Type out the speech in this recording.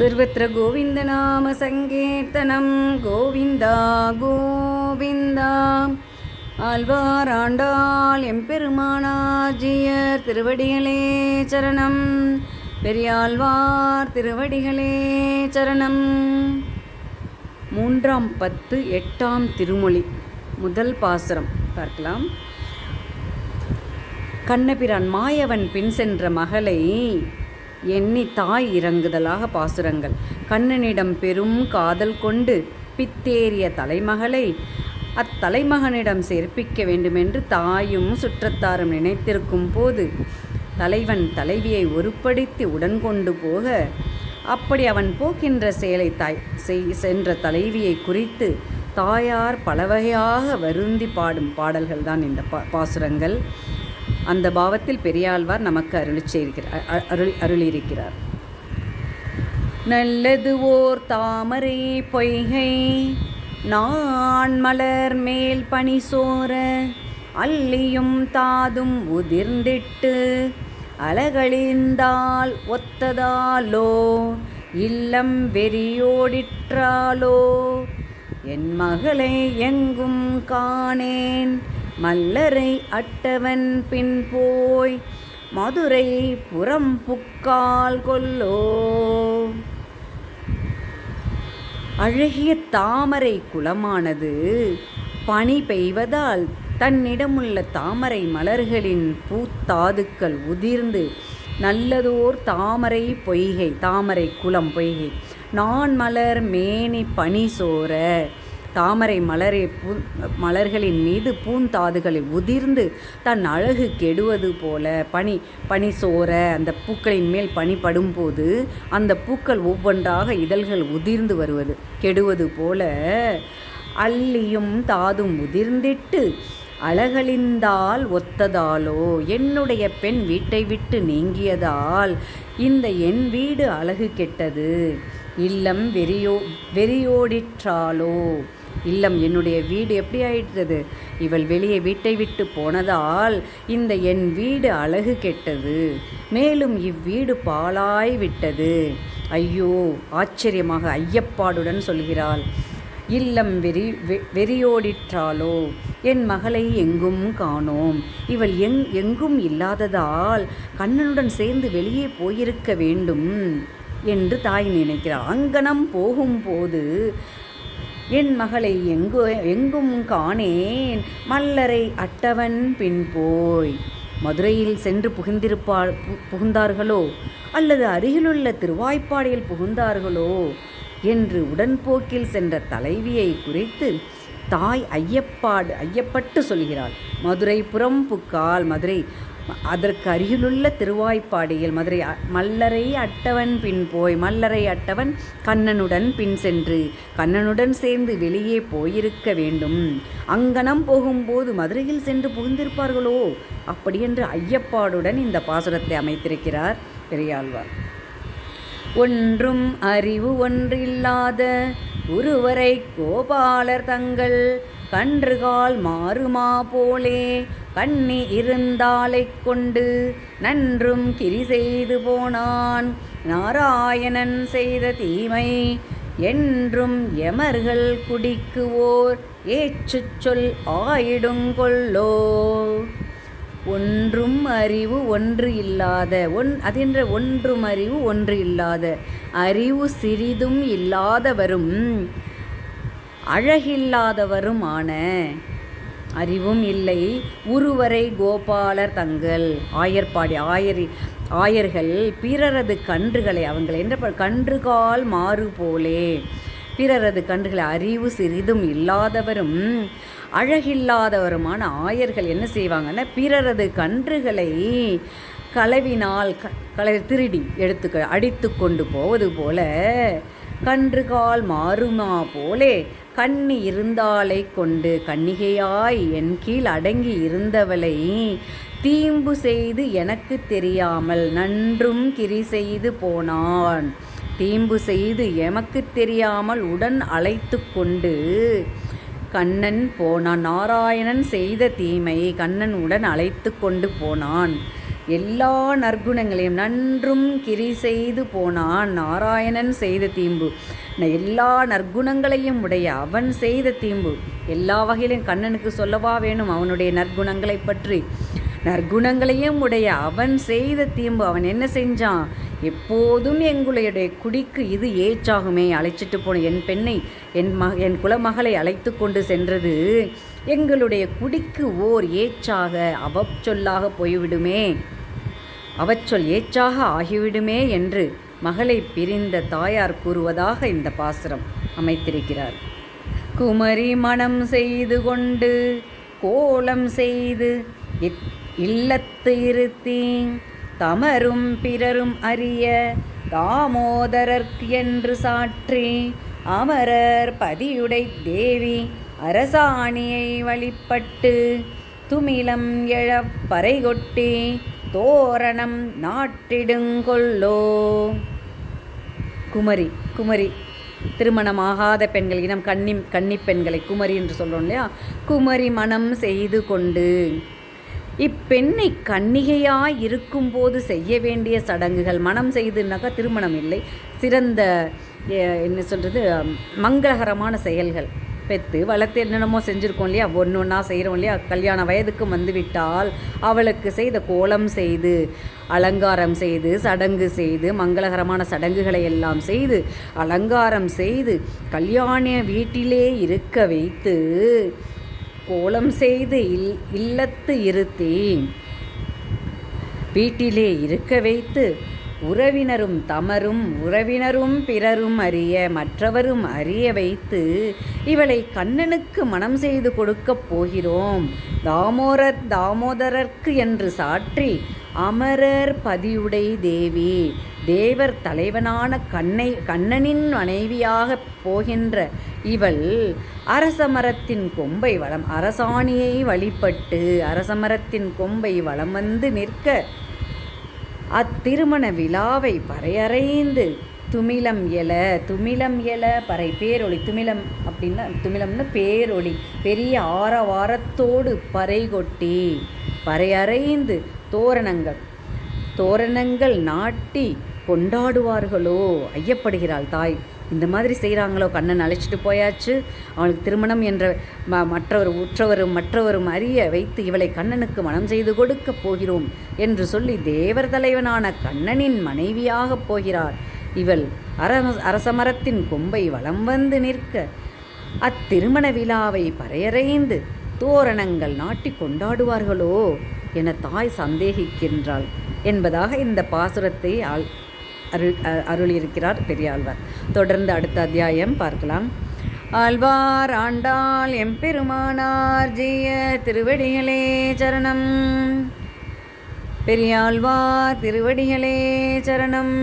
सर्वत्र गोविन्दनामसङ्कीर्तनं கோவிந்தா கோவிந்தா ஆழ்வார் ஆண்டாள் எம்பெருமானாஜியர் திருவடிகளே சரணம் பெரியாழ்வார் திருவடிகளே சரணம் மூன்றாம் பத்து எட்டாம் திருமொழி முதல் பாசுரம் பார்க்கலாம் கண்ணபிரான் மாயவன் பின் சென்ற மகளை எண்ணி தாய் இறங்குதலாக பாசுரங்கள். கண்ணனிடம் பெரும் காதல் கொண்டு பித்தேறிய தலைமகளை அத்தலைமகனிடம் சேர்ப்பிக்க வேண்டுமென்று தாயும் சுற்றத்தாரும் நினைத்திருக்கும் போது தலைவன் தலைவியை ஒருப்படுத்தி உடன் கொண்டு போக அப்படி அவன் போக்கின்ற செயலை தாய் செய் சென்ற தலைவியை குறித்து தாயார் பலவகையாக வருந்தி பாடும் பாடல்கள் தான் இந்த பா பாசுரங்கள். அந்த பாவத்தில் பெரியாழ்வார் நமக்கு அருளி செய்கிறார் அருள் அருளியிருக்கிறார். நல்லது ஓர் தாமரை பொய்கை நான் மலர் மேல் பனி சோர அல்லியும் தாதும் உதிர்ந்திட்டு அலகளிந்தால் ஒத்ததாலோ இல்லம் வெறியோடிற்றாலோ என் மகளை எங்கும் காணேன் மல்லரை அட்டவன் பின் போய் மதுரை புறம் புக்கால் கொல்லோ. அழகிய தாமரை குளமானது பனி பெய்வதால் தன்னிடமுள்ள தாமரை மலர்களின் பூத்தாதுக்கள் உதிர்ந்து நல்லதோர் தாமரை பொய்கை தாமரை குளம் பொய்கை. நான் மலர் மேனி பனி சோர தாமரை மலரை பூ மலர்களின் மீது பூந்தாதுகளை உதிர்ந்து தன் அழகு கெடுவது போல பனி பனி சோர அந்த பூக்களின் மேல் பனி படும்போது அந்த பூக்கள் ஒவ்வொன்றாக இதழ்கள் உதிர்ந்து வருவது. கெடுவது போல அள்ளியும் தாதும் உதிர்ந்திட்டு அழகழிந்தால் ஒத்ததாலோ? என்னுடைய பெண் வீட்டை விட்டு நீங்கியதால் இந்த என் வீடு அழகு கெட்டது. இல்லம் வெறியோ வெறியோடிற்றாலோ? இல்லம் என்னுடைய வீடு எப்படி ஆயிட்டது? இவள் வெளியே வீட்டை விட்டு போனதால் இந்த என் வீடு அழகு கெட்டது. மேலும் இவ்வீடு பாழாய் விட்டது. ஐயோ ஆச்சரியமாக ஐயப்பாடுடன் சொல்கிறாள் இல்லம் வெறி வெறியோடிற்றாலோ என் மகளை எங்கும் காணோம். இவள் எங் எங்கும் இல்லாததால் கண்ணனுடன் சேர்ந்து வெளியே போயிருக்க வேண்டும் என்று தாய் நினைக்கிறார் அங்கனம் போகும்போது என் மகளை எங்கு எங்கும் காணேன். மல்லரை அட்டவன் பின் போய் மதுரையில் சென்று புகுந்திருப்பார் புகுந்தார்களோ? அல்லது அருகிலுள்ள திருவாய்ப்பாடியில் புகுந்தார்களோ? என்று உடன்போக்கில் சென்ற தலைவியை குறித்து தாய் ஐயப்பாடு ஐயப்பட்டு சொல்கிறாள். மதுரை புறம் புக்கால் மதுரை அதற்கு அருகிலுள்ள திருவாய்ப்பாடியில் மதுரை மல்லரை அட்டவன் பின் போய் மல்லரை அட்டவன் கண்ணனுடன் பின் சென்று கண்ணனுடன் சேர்ந்து வெளியே போயிருக்க வேண்டும். அங்கனம் போகும்போது மதுரையில் சென்று புகுந்திருப்பார்களோ? அப்படியென்று ஐயப்பாடுடன் இந்த பாசுரத்தை அமைத்திருக்கிறார் பெரியாழ்வார். ஒன்றும் அறிவு ஒன்றில்லாத ஒருவரை கோபாலர் தங்கள் கன்றுகால் மாறுமா போலே. கண்ணி இருந்தாலைக் கொண்டு நன்றும் கிரி செய்து போனான். நாராயணன் செய்த தீமை என்றும் எமர்கள் குடிக்குவோர் ஏச்சு சொல் ஆயிடுங்கொள்ளோ ஒன்றும் அறிவு ஒன்று இல்லாத ஒன் அதென்ற ஒன்றும் அறிவு ஒன்று இல்லாத அறிவு சிறிதும் இல்லாதவரும் அழகில்லாதவருமான அறிவும் இல்லை. உருவரை கோபாலர் தங்கள் ஆயர்பாடி ஆயரி ஆயர்கள் பிறரது கன்றுகளை அவங்களை என்ற கன்றுகால் மாறு போலே. பிறரது கன்றுகளை அறிவு சிறிதும் இல்லாதவரும் அழகில்லாதவருமான ஆயர்கள் என்ன செய்வாங்கன்னா பிறரது கன்றுகளை களவினால் க களை திருடி எடுத்து அடித்து கொண்டு போவது போல கன்றுகால் மாறுமா போலே கண் இருந்தாலை கொண்டு கன்னிகையாய் என் கீழ் அடங்கி இருந்தவளை தீம்பு செய்து எனக்கு தெரியாமல் நன்றும் கிரி செய்து போனான். தீம்பு செய்து எமக்கு தெரியாமல் உடன் அழைத்து கொண்டு கண்ணன் போனான். நாராயணன் செய்த தீமை கண்ணன் உடன் அழைத்து கொண்டு போனான். எல்லா நற்குணங்களையும் நன்றும் கிரி செய்து போனான் நாராயணன் செய்த தீம்பு. எல்லா நற்குணங்களையும் உடைய அவன் செய்த தீம்பு. எல்லா வகையிலும் கண்ணனுக்கு சொல்லவா வேணும் அவனுடைய நற்குணங்களை பற்றி. நற்குணங்களையும் உடைய அவன் செய்த தீம்பு அவன் என்ன செஞ்சான்? எப்போதும் எங்களுடைய குடிக்கு இது ஏச்சாகுமே. அழைச்சிட்டு போன என் பெண்ணை என் மக என் குலமகளை அழைத்து கொண்டு சென்றது. எங்களுடைய குடிக்கு ஓர் ஏச்சாக அவச்சொல்லாக போய்விடுமே. அவச்சொல் ஏச்சாக ஆகிவிடுமே என்று மகளை பிரிந்த தாயார் கூறுவதாக இந்த பாசுரம் அமைத்திருக்கிறார். குமரி மனம் செய்து கொண்டு கோலம் செய்து இல்லத்து இருத்தி தமரும் பிறரும் அறிய தாமோதரர்க்கு என்று சாற்றி அமரர் பதியுடை தேவி அரசாணியை வழிபட்டு துமிலம் எழப் பறைகொட்டி தோரணம் நாட்டிடுங்கொள்ளோ குமரி குமரி. திருமணமாகாத பெண்கள் இனம் கன்னி கன்னி பெண்களை குமரி என்று சொல்கிறோம் இல்லையா? குமரி மனம் செய்து கொண்டு. இப்பெண்ணை கன்னிகையாய் இருக்கும்போது செய்ய வேண்டிய சடங்குகள் மனம் செய்துனாக்கா திருமணம் இல்லை. சிறந்த என்ன சொல்கிறது மங்களகரமான செயல்கள். பெற்று வளர்த்து என்னென்னமோ செஞ்சுருக்கோம் இல்லையா? ஒன்று ஒன்றா செய்கிறோம் இல்லையா? கல்யாண வயதுக்கு வந்துவிட்டால் அவளுக்கு செய்த கோலம் செய்து அலங்காரம் செய்து சடங்கு செய்து மங்களகரமான சடங்குகளை எல்லாம் செய்து அலங்காரம் செய்து கல்யாண வீட்டிலே இருக்க வைத்து கோலம் செய்து இல் இல்லத்து இருத்தி வீட்டிலே இருக்க வைத்து உறவினரும் தமரும் உறவினரும் பிறரும் அறிய மற்றவரும் அறிய வைத்து இவளை கண்ணனுக்கு மனம் செய்து கொடுக்கப் போகிறோம். தாமோரர் தாமோதரர்க்கு என்று சாற்றி அமரர் பதியுடை தேவி தேவர் தலைவனான கண்ணை கண்ணனின் மனைவியாக போகின்ற இவள் அரசமரத்தின் கொம்பை வளம் அரசாணியை வழிபட்டு அரசமரத்தின் கொம்பை வளம் வந்து நிற்க அத்திருமண விழாவை பறையறைந்து துமிலம் எல துமிலம் எல பறை பேரொளி துமிலம் அப்படின்னா துமிலம்னா பேரொளி பெரிய ஆரவாரத்தோடு பறை கொட்டி பறையறைந்து தோரணங்கள் தோரணங்கள் நாட்டி கொண்டாடுவார்களோ ஐயப்படுகிறாள் தாய். இந்த மாதிரி செய்கிறாங்களோ கண்ணன் அழைச்சிட்டு போயாச்சு. அவளுக்கு திருமணம் என்ற ம மற்றவர் உற்றவரும் மற்றவரும் அறிய வைத்து இவளை கண்ணனுக்கு மனம் செய்து கொடுக்கப் போகிறோம் என்று சொல்லி தேவர் தலைவனான கண்ணனின் மனைவியாகப் போகிறாள் இவள் அர அரசமரத்தின் கொம்பை வலம் வந்து நிற்க அத்திருமண விழாவை பறையறைந்து தோரணங்கள் நாட்டி கொண்டாடுவார்களோ? என தாய் சந்தேகிக்கின்றாள். என்பதாக இந்த பாசுரத்தை ஆள் அருள் அருளியிருக்கிறார் பெரியாழ்வார். தொடர்ந்து அடுத்த அத்தியாயம் பார்க்கலாம். ஆழ்வார் ஆண்டாள் எம்பெருமானார் ஜெய திருவடிகளே சரணம். பெரியாழ்வார் திருவடிகளே சரணம்.